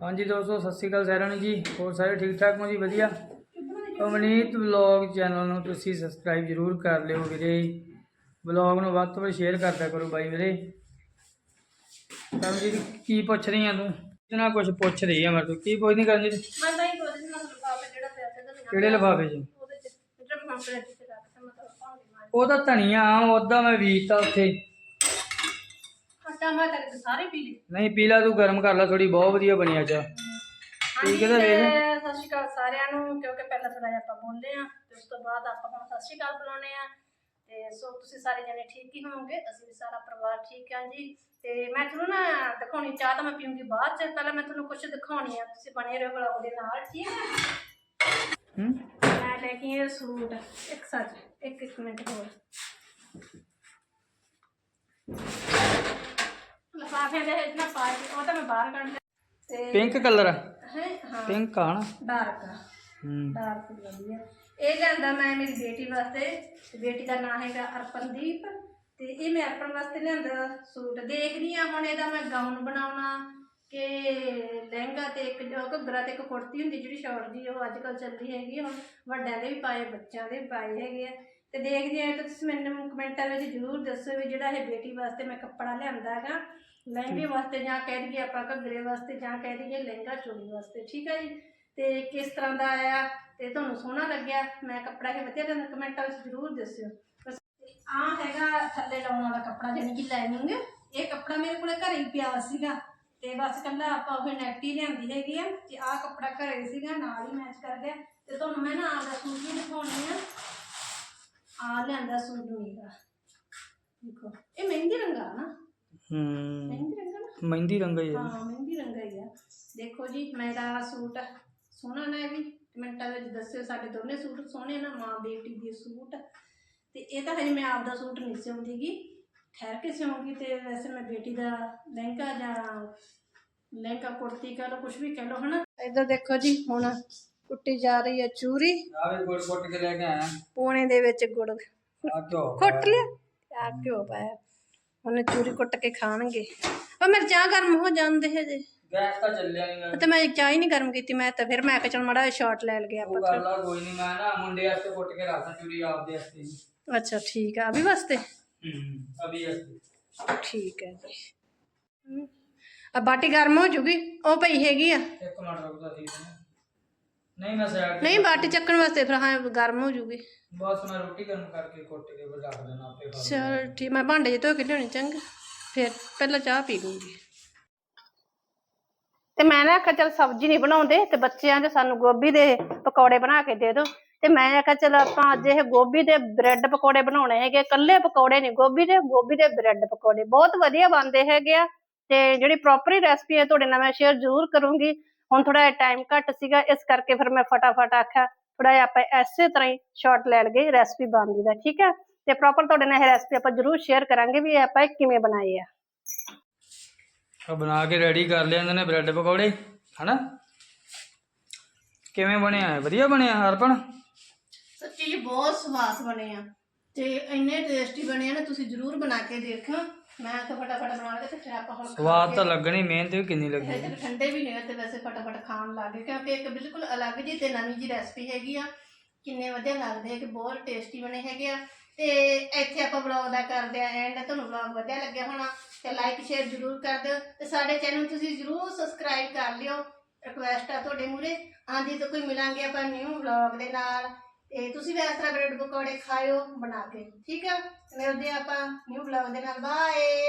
ਹਾਂਜੀ ਦੋਸਤੋ ਸਤਿ ਸ਼੍ਰੀ ਅਕਾਲ ਸਾਰਿਆਂ ਨੂੰ ਜੀ। ਹੋਰ ਸਾਰੇ ਠੀਕ ਠਾਕ ਹੋ ਜੀ? ਵਧੀਆ। ਅਮਨੀਤ ਵਲੌਗ ਚੈਨਲ ਨੂੰ ਤੁਸੀਂ ਸਬਸਕ੍ਰਾਈਬ ਜ਼ਰੂਰ ਕਰ ਲਿਓ ਵੀਰੇ। ਵਲੌਗ ਨੂੰ ਵੱਧ ਤੋਂ ਵੱਧ ਸ਼ੇਅਰ ਕਰਦਿਆ ਕਰੋ ਬਾਈ ਵੀਰੇ। ਕਰਮਜੀਤ ਕੀ ਪੁੱਛ ਰਹੀ ਆ ਤੂੰ? ਨਾਲ ਕੁਝ ਪੁੱਛ ਰਹੀ ਆ ਮੈਂ ਤੂੰ। ਕੀ ਪੁੱਛਦੀ ਕਰਮਜੀਤ? ਮੈਂ ਤਾਂ ਹੀ ਨਾ ਲਿਫਾਫੇ ਜਿਹੜਾ ਪਿਆ ਤੇ ਨਾਲ ਕਿਹੜੇ ਲਿਫਾਫੇ 'ਚ? ਉਹਦੇ ਚ ਜਿਹੜਾ ਮੈਂ ਆਪਣੇ ਮਾਰ ਉਹਦਾ ਧਨੀਆ ਉਹਦਾ ਮੈਂ ਵੀਤਾ ਉੱਥੇ। ਖੱਟਾ ਮੈਂ ਤਾਂ ਸਾਰੇ ਪੀ ਲਈ ਨਹੀਂ ਪੀਲਾ ਤੂੰ ਗਰਮ ਕਰ ਲੈ ਥੋੜੀ ਬਹੁਤ ਵਧੀਆ ਬਣਿਆ ਚਾ ਹਾਂਜੀ ਹੈ ਤਾਂ ਵੇਖ। ਸਤਿ ਸ਼੍ਰੀ ਅਕਾਲ ਸਾਰਿਆਂ ਨੂੰ ਕਿਉਂਕਿ ਪਹਿਲਾਂ ਥੋੜਾ ਜਿਹਾ ਆਪਾਂ ਬੋਲੇ ਆ ਤੇ ਉਸ ਤੋਂ ਬਾਅਦ ਆਪਾਂ ਹੁਣ ਸਤਿ ਸ਼੍ਰੀ ਅਕਾਲ ਬੁਲਾਉਣੇ ਆ ਤੇ ਸੋ ਤੁਸੀਂ ਸਾਰੇ ਜਣੇ ਠੀਕ ਹੀ ਹੋਵੋਗੇ? ਅਸੀਂ ਵੀ ਸਾਰਾ ਪਰਿਵਾਰ ਠੀਕ ਆ ਜੀ। ਤੇ ਮੈਂ ਤੁਹਾਨੂੰ ਨਾ ਦਿਖਾਉਣੀ ਚਾਹ ਤਾਂ ਮੈਂ ਪੀਉਂਗੀ ਬਾਅਦ ਚ ਪਹਿਲਾਂ ਮੈਂ ਤੁਹਾਨੂੰ ਕੁਝ ਦਿਖਾਉਣੀ ਆ। ਤੁਸੀਂ ਬਣੇ ਰਹੋ ਵਲੌਗ ਦੇ ਨਾਲ ਠੀਕ ਹੈ? ਹੂੰ? ਮੈਂ ਲੈ ਕੇ ਆਈ ਸੂਟ ਇੱਕ ਸੱਚ ਇੱਕ ਇੱਕ ਮਿੰਟ ਹੋਰ। ਲਫਾਫੇ ਦੇ ਵਿੱਚ ਨਾ ਪਾ ਕੇ ਉਹ ਤਾਂ ਮੈਂ ਬਾਹਰ ਕੱਢ ਲਿਆ। ਤੇ ਪਿੰਕ ਕਲਰ ਹੈ ਹਾਂ। ਪਿੰਕ ਆ ਨਾ? ਡਾਰਕ ਹੂੰ। ਡਾਰਕ ਵਧੀਆ। ਇਹ ਲਿਆਂਦਾ ਮੈਂ ਮੇਰੀ ਬੇਟੀ ਵਾਸਤੇ। ਤੇ ਬੇਟੀ ਦਾ ਨਾਮ ਹੈਗਾ ਅਰਪਨਦੀਪ। ਤੇ ਇਹ ਮੈਂ ਅਰਪਨ ਵਾਸਤੇ ਲਿਆਂਦਾ ਸੂਟ। ਦੇਖਦੀ ਆ ਹੁਣ ਇਹਦਾ ਮੈਂ ਗਾਊਨ ਬਣਾਉਣਾ ਕਿ ਲਹਿੰਗਾ ਤੇ ਇੱਕ ਜੋ ਘੱਗਰਾ ਤੇ ਇੱਕ ਕੁੜਤੀ ਹੁੰਦੀ ਜਿਹੜੀ ਸ਼ਾਰਟ ਜੀ ਉਹ ਅੱਜ ਕੱਲ ਚੱਲਦੀ ਹੈਗੀ ਆ। ਹੁਣ ਵੱਡਿਆਂ ਦੇ ਵੀ ਪਾਏ ਬੱਚਿਆਂ ਦੇ ਵੀ ਪਾਏ ਹੈਗੇ ਆ। ਤੇ ਦੇਖਦੇ ਆ ਤਾਂ ਤੁਸੀਂ ਮੈਨੂੰ ਕਮੈਂਟਾਂ ਵਿੱਚ ਜ਼ਰੂਰ ਦੱਸੋ ਵੀ ਜਿਹੜਾ ਇਹ ਬੇਟੀ ਵਾਸਤੇ ਮੈਂ ਕੱਪੜਾ ਲਿਆਂਦਾ ਹੈਗਾ ਲਹਿੰਗੇ ਵਾਸਤੇ ਜਾਂ ਕਹਿ ਦਈਏ ਆਪਾਂ ਘੱਗਰੇ ਵਾਸਤੇ ਜਾਂ ਕਹਿ ਦਈਏ ਲਹਿੰਗਾ ਚੋਲੀ ਵਾਸਤੇ ਠੀਕ ਹੈ ਜੀ? ਤੇ ਕਿਸ ਤਰ੍ਹਾਂ ਦਾ ਆਇਆ ਤੇ ਤੁਹਾਨੂੰ ਸੋਹਣਾ ਲੱਗਿਆ ਮੈਂ ਕੱਪੜਾ ਇਹ ਵਧੀਆ ਤੁਹਾਨੂੰ ਕਮੈਂਟਾਂ ਵਿੱਚ ਜ਼ਰੂਰ ਦੱਸਿਓ। ਬਸ ਆ ਹੈਗਾ ਥੱਲੇ ਲਾਉਣ ਵਾਲਾ ਕੱਪੜਾ ਜਾਨੀ ਕਿ ਲਾਈਨਿੰਗ ਇਹ ਕੱਪੜਾ ਮੇਰੇ ਕੋਲੇ ਘਰੇ ਹੀ ਪਿਆ ਸੀਗਾ। ਤੇ ਬਸ ਕੱਲਾ ਆਪਾਂ ਉਹ ਨੈਟੀ ਲਿਆਂਦੀ ਹੈਗੀ ਆ ਤੇ ਆਹ ਕੱਪੜਾ ਘਰੇ ਸੀਗਾ ਨਾਲ ਹੀ ਮੈਚ ਕਰ ਗਿਆ। ਤੇ ਤੁਹਾਨੂੰ ਮੈਂ ਨਾ ਸੂਟ ਵੀ ਆ ਆ ਮੇਰਾ ਦੇਖੋ ਇਹ ਮਹਿੰਦੀ ਰੰਗਾ ਨਾ ਹੂੰ ਮਹਿੰਦੀ ਰੰਗਾ ਨਾ ਮਹਿੰਦੀ ਰੰਗ ਹੀ ਹੈ ਹਾਂ ਮਹਿੰਦੀ ਰੰਗਾ ਹੀ ਆ ਦੇਖੋ ਜੀ ਮੇਰਾ ਸੂਟ ਸੋਹਣਾ ਨਾ ਇਹ ਵੀ ਕਮੈਂਟਾਂ ਵਿੱਚ ਦੱਸਿਓ ਸਾਡੇ ਦੋਨੇ ਸੂਟ ਸੋਹਣੇ ਨਾ ਮਾਂ ਬੇਟੀ ਦੇ ਸੂਟ ਤੇ ਇਹ ਤਾਂ ਹਜੇ ਮੈਂ ਆਪਦਾ ਸੂਟ ਨਹੀਂ ਸਿਉਂਦੀਗੀ ਠਹਿਰ ਕੇ ਸਿਉਂਗੀ ਤੇ ਵੈਸੇ ਮੈਂ ਬੇਟੀ ਦਾ ਲਹਿੰਗਾ ਜਾਂ ਲਹਿੰਗਾ ਕੁੜਤੀ ਕਹ ਲਓ ਕੁਝ ਵੀ ਕਹ ਲਓ ਹਨਾ ਇੱਧਰ ਦੇਖੋ ਜੀ ਹੁਣ ਕੁੱਟੀ ਜਾ ਰਹੀ ਹੈ ਚੂਰੀ ਆਵੇ ਗੁੜ ਕੁੱਟ ਕੇ ਲੈ ਕੇ ਆਇਆ ਪੋਣੇ ਦੇ ਵਿੱਚ ਗੁੜ ਕੁੱਟ ਲਿਆ। ਆ ਘਿਓ ਪਾਇਆ? ਉਹਨੇ ਚੂਰੀ ਕੁੱਟ ਕੇ ਖਾਣਗੇ। ਉਹ ਮੇਰੇ ਚਾਹ ਗਰਮ ਹੋ ਜਾਂਦੇ ਹਜੇ। ਗੈਸ ਤਾਂ ਚੱਲਿਆ ਨਹੀਂ ਗਾ। ਤੇ ਮੈਂ ਚਾਹ ਹੀ ਨਹੀਂ ਗਰਮ ਕੀਤੀ ਮੈਂ ਤਾਂ ਫਿਰ ਮੈਂ ਕਿਹਾ ਚਲ ਮੜਾ ਸ਼ਾਰਟ ਲੈ ਲਗੇ ਉਹ ਆਪਾਂ ਗੱਲ ਆ ਕੋਈ ਨਹੀਂ ਮੈਂ ਨਾ ਮੁੰਡੇ ਵਾਸਤੇ ਕੁੱਟ ਕੇ ਰੱਖਦਾ ਚੂਰੀ ਆਪਦੇ ਵਾਸਤੇ ਜੀ। ਅੱਛਾ ਠੀਕ ਆ ਅਭੀ ਵਾਸਤੇ? ਹੂੰ ਅਭੀ ਵਾਸਤੇ। ਠੀਕ ਹੈ ਜੀ। ਹਮ, ਆ ਬਾਟੀ ਗਰਮ ਹੋ ਜੂਗੀ ਉਹ ਪਈ ਹੈਗੀ ਆ। ਇੱਕ ਮਿੰਟ ਰੁਕਦਾ ਸੀ ਨਹੀਂ ਮੈਂ ਸਾਈਡ ਨਹੀਂ ਬਾਟੀ ਚੱਕਣ ਵਾਸਤੇ ਫਿਰ ਹਾਂ ਗਰਮ ਹੋ ਜੂਗੀ। ਬਸ ਮੈਂ ਰੋਟੀ ਗਰਮ ਕਰਕੇ ਕੁੱਟ ਕੇ ਰੱਖ ਦੇਣਾ ਆਪੇ ਖਾ ਲੈਣਾ। ਚਲ ਠੀਕ ਮੈਂ ਭਾਂਡੇ ਜਿਹੇ ਧੋ ਕੇ ਲਿਆਉਣੀ ਚੰਗਾ ਫਿਰ ਪਹਿਲਾਂ ਚਾਹ ਪੀ ਲੂੰਗੀ। ਤੇ ਮੈਂ ਨਾ ਆਖਿਆ ਚਲ ਸਬਜ਼ੀ ਨਹੀਂ ਬਣਾਉਂਦੇ ਤੇ ਬੱਚਿਆਂ ਦੇ ਸਾਨੂੰ ਗੋਭੀ ਦੇ ਪਕੌੜੇ ਬਣਾ ਕੇ ਦੇ ਦਿਓ। ਤੇ ਮੈਂ ਆਖਿਆ ਚਲ ਆਪਾਂ ਅੱਜ ਇਹ ਗੋਭੀ ਦੇ ਬ੍ਰੈਡ ਪਕੌੜੇ ਬਣਾਉਣੇ ਹੈਗੇ ਕੱਲੇ ਪਕੌੜੇ ਨਹੀਂ ਗੋਭੀ ਦੇ ਗੋਭੀ ਦੇ ਬ੍ਰੈਡ ਪਕੌੜੇ। ਬਹੁਤ ਵਧੀਆ ਬਣਦੇ ਹੈਗੇ ਆ ਤੇ ਜਿਹੜੀ ਪ੍ਰੋਪਰ ਰੈਸਪੀ ਹੈ ਤੁਹਾਡੇ ਨਾਲ ਮੈਂ ਸ਼ੇਅਰ ਜ਼ਰੂਰ ਕਰੂੰਗੀ। ਹੁਣ ਥੋੜਾ ਜਿਹਾ ਟਾਈਮ ਘੱਟ ਸੀਗਾ ਇਸ ਕਰਕੇ ਫਿਰ ਮੈਂ ਫਟਾਫਟ ਆਖਿਆ ਥੋੜਾ ਜਿਹਾ ਆਪਾਂ ਐਸੇ ਤਰ੍ਹਾਂ ਹੀ ਸ਼ਾਰਟ ਲੈ ਲਗੇ ਰੈਸਪੀ ਬਣਦੀ ਦਾ ਠੀਕ ਹੈ ਤੇ ਪ੍ਰੋਪਰ ਤੁਹਾਡੇ ਨਾਲ ਇਹ ਰੈਸਪੀ ਆਪਾਂ ਜ਼ਰੂਰ ਸ਼ੇਅਰ ਕਰਾਂਗੇ ਵੀ ਇਹ ਆਪਾਂ ਇਹ ਕਿਵੇਂ ਬਣਾਏ ਆ। ਆ ਬਣਾ ਕੇ ਰੈਡੀ ਕਰ ਲਿਆ ਇਹਨਾਂ ਨੇ ਬ੍ਰੈਡ ਪਕੌੜੇ ਹਨਾ? ਕਿਵੇਂ ਬਣਿਆ ਹੈ ਵਧੀਆ ਬਣਿਆ ਹਰਪਣ ਸੱਚੀ ਜੀ ਬਹੁਤ ਸਵਾਦ ਬਣੇ ਆ ਤੇ ਇੰਨੇ ਟੇਸਟੀ ਬਣੇ ਆ ਨਾ ਤੁਸੀਂ ਜ਼ਰੂਰ ਬਣਾ ਕੇ ਦੇਖੋ ਮੈਂ ਤਾਂ ਫਟਾਫਟ ਬਣਾ ਕੇ ਤੇ ਫਿਰ ਆਪਾਂ ਹੁਣ ਸਵਾਦ ਤਾਂ ਲੱਗਣੀ ਮਿਹਨਤ ਵੀ ਕਿੰਨੀ ਲੱਗੀ ਤੇ ਠੰਡੇ ਵੀ ਨੇ ਤੇ ਵੈਸੇ ਫਟਾਫਟ ਖਾਣ ਲੱਗੇ ਕਿਉਂਕਿ ਇੱਕ ਬਿਲਕੁਲ ਅਲੱਗ ਜੀ ਤੇ ਨਵੀਂ ਜੀ ਰੈਸਪੀ ਹੈਗੀ ਆ। ਕਿੰਨੇ ਵਧੀਆ ਲੱਗਦੇ ਕਿ ਬਹੁਤ ਟੇਸਟੀ ਬਣੇ ਹੈਗੇ ਆ। ਤੇ ਇੱਥੇ ਆਪਾਂ ਵਲੌਗ ਦਾ ਕਰਦੇ ਆ ਐਂਡ ਤੁਹਾਨੂੰ ਵਲੌਗ ਵਧੀਆ ਲੱਗਿਆ ਹੋਣਾ ਤੇ ਲਾਈਕ ਸ਼ੇਅਰ ਜ਼ਰੂਰ ਕਰ ਦਿਓ ਤੇ ਸਾਡੇ ਚੈਨਲ ਤੁਸੀਂ ਜ਼ਰੂਰ ਸਬਸਕ੍ਰਾਈਬ ਕਰ ਲਿਓ। ਰਿਕੁਐਸਟ ਆ ਤੁਹਾਡੇ ਮੂਰੇ ਹਾਂਜੀ ਤਾਂ ਕੋਈ ਮਿਲਾਂਗੇ ਆਪਾਂ ਨਿਊ ਵਲੌਗ ਦੇ ਨਾਲ। ਤੇ ਤੁਸੀਂ ਵੀ ਇਸ ਤਰ੍ਹਾਂ ਬ੍ਰੈਡ ਪਕੌੜੇ ਖਾਇਓ, ਬਣਾ ਕੇ। ਠੀਕ ਆ? ਮਿਲਦੇ ਆਪਾਂ, ਨਿਊ ਵਲੌਗ ਦੇ ਨਾਲ। ਬਾਏ!